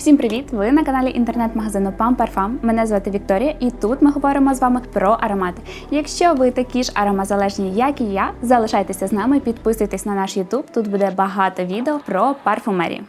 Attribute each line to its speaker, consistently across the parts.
Speaker 1: Всім привіт! Ви на каналі інтернет-магазину Pam Parfum. Мене звати Вікторія, і тут ми говоримо з вами про аромати. Якщо ви такі ж аромазалежні, як і я, залишайтеся з нами, підписуйтесь на наш YouTube. Тут буде багато відео про парфумерію.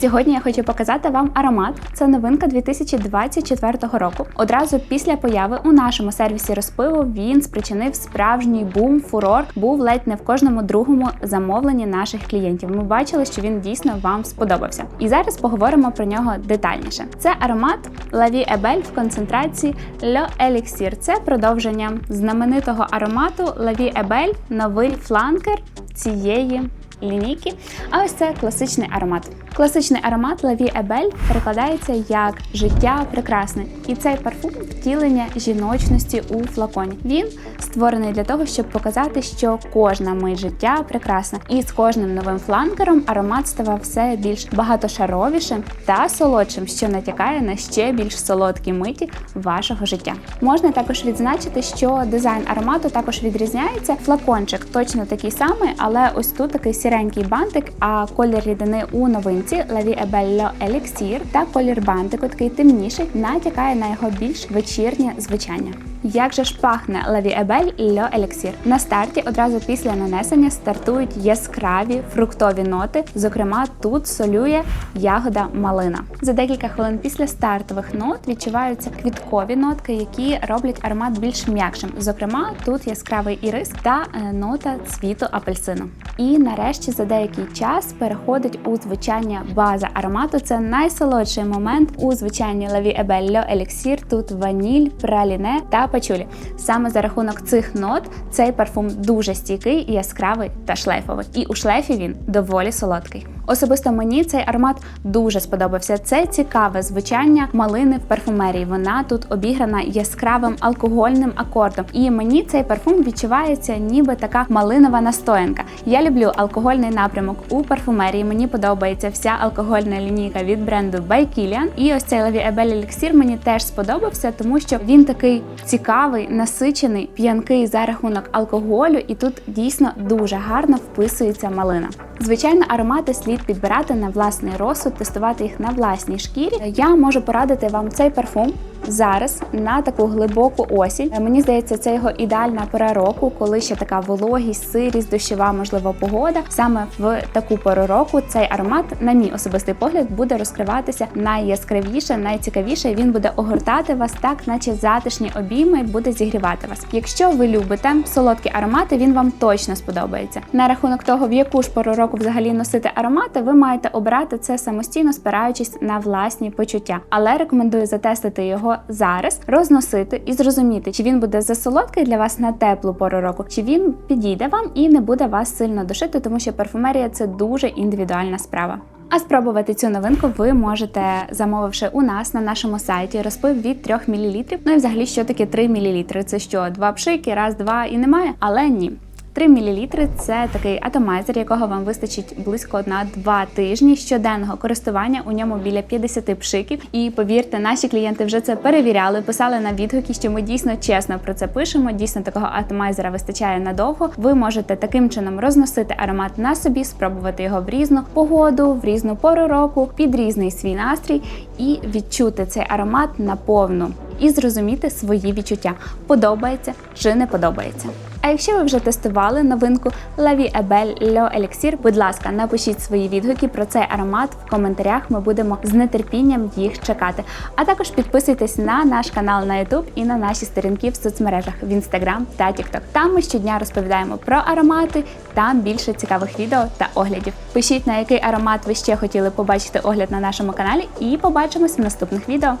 Speaker 1: Сьогодні я хочу показати вам аромат. Це новинка 2024 року. Одразу після появи у нашому сервісі розпиву він спричинив справжній бум, фурор. Був ледь не в кожному другому замовленні наших клієнтів. Ми бачили, що він дійсно вам сподобався. І зараз поговоримо про нього детальніше. Це аромат Vie Ebel в концентрації Le Elixir. Це продовження знаменитого аромату Vie Ebel, новий фланкер цієї лінійки. А ось це класичний аромат. Класичний аромат Vie Ebel перекладається як життя прекрасне, і цей парфум втілення жіночності у флаконі. Він створений для того, щоб показати, що кожна мить життя прекрасна. І з кожним новим фланкером аромат ставав все більш багатошаровішим та солодшим, що натякає на ще більш солодкі миті вашого життя. Можна також відзначити, що дизайн аромату також відрізняється. Флакончик точно такий самий, але ось тут такий сіренький бантик, а колір рідини у новинці La Elixir та колір бантику такий темніший натякає на його більш вечірнє звучання. Як же ж пахне Vie Ebel Le Elixir? На старті одразу після нанесення стартують яскраві фруктові ноти. Зокрема, тут солює ягода малина. За декілька хвилин після стартових нот відчуваються квіткові нотки, які роблять аромат більш м'якшим. Зокрема, тут яскравий ірис та е, нота цвіту апельсину. І нарешті за деякий час переходить у звучання база аромату. Це найсолодший момент у Vie Ebel Le Elixir. Тут ваніль, праліне та пачулі. Саме за рахунок цих нот цей парфум дуже стійкий, яскравий та шлейфовий. І у шлейфі він доволі солодкий. Особисто мені цей аромат дуже сподобався. Це цікаве звучання малини в парфумерії. Вона тут обіграна яскравим алкогольним акордом. І мені цей парфум відчувається, ніби така малинова настоянка. Я люблю алкогольний напрямок у парфумерії. Мені подобається вся алкогольна лінійка від бренду Kilian. І ось цей La Ебель еліксір мені теж сподобався, тому що він такий цікавий, насичений, п'янкий за рахунок алкоголю, і тут дійсно дуже гарно вписується малина. Звичайно, аромати слід підбирати на власний розсуд, тестувати їх на власній шкірі. Я можу порадити вам цей парфум. Зараз на таку глибоку осінь. Мені здається, це його ідеальна пора року, коли ще така вологість, сирість, дощова, можливо, погода. Саме в таку пору року цей аромат, на мій особистий погляд, буде розкриватися найяскравіше, найцікавіше. Він буде огортати вас так, наче затишні обійми, буде зігрівати вас. Якщо ви любите солодкі аромати, він вам точно сподобається. На рахунок того, в яку ж пору року взагалі носити аромати, ви маєте обирати це самостійно, спираючись на власні почуття. Але рекомендую затестити його зараз, розносити і зрозуміти, чи він буде засолодкий для вас на теплу пору року, чи він підійде вам і не буде вас сильно душити, тому що парфумерія це дуже індивідуальна справа. А спробувати цю новинку ви можете, замовивши у нас на нашому сайті розпив від 3 мл. Ну і взагалі, що таке 3 мл? Це що, два пшики, раз, два і немає? Але ні. 3 мл це такий атомайзер, якого вам вистачить близько на 2 тижні щоденного користування. У ньому біля 50 пшиків. І повірте, наші клієнти вже це перевіряли, писали на відгуки, що ми дійсно чесно про це пишемо. Дійсно, такого атомайзера вистачає надовго. Ви можете таким чином розносити аромат на собі, спробувати його в різну погоду, в різну пору року, під різний свій настрій і відчути цей аромат наповну. І зрозуміти свої відчуття, подобається чи не подобається. А якщо ви вже тестували новинку La Vie Ebel Le Elixir, будь ласка, напишіть свої відгуки про цей аромат в коментарях. Ми будемо з нетерпінням їх чекати. А також підписуйтесь на наш канал на YouTube і на наші сторінки в соцмережах в Instagram та TikTok. Там ми щодня розповідаємо про аромати, там більше цікавих відео та оглядів. Пишіть на який аромат ви ще хотіли побачити огляд на нашому каналі, і побачимось в наступних відео.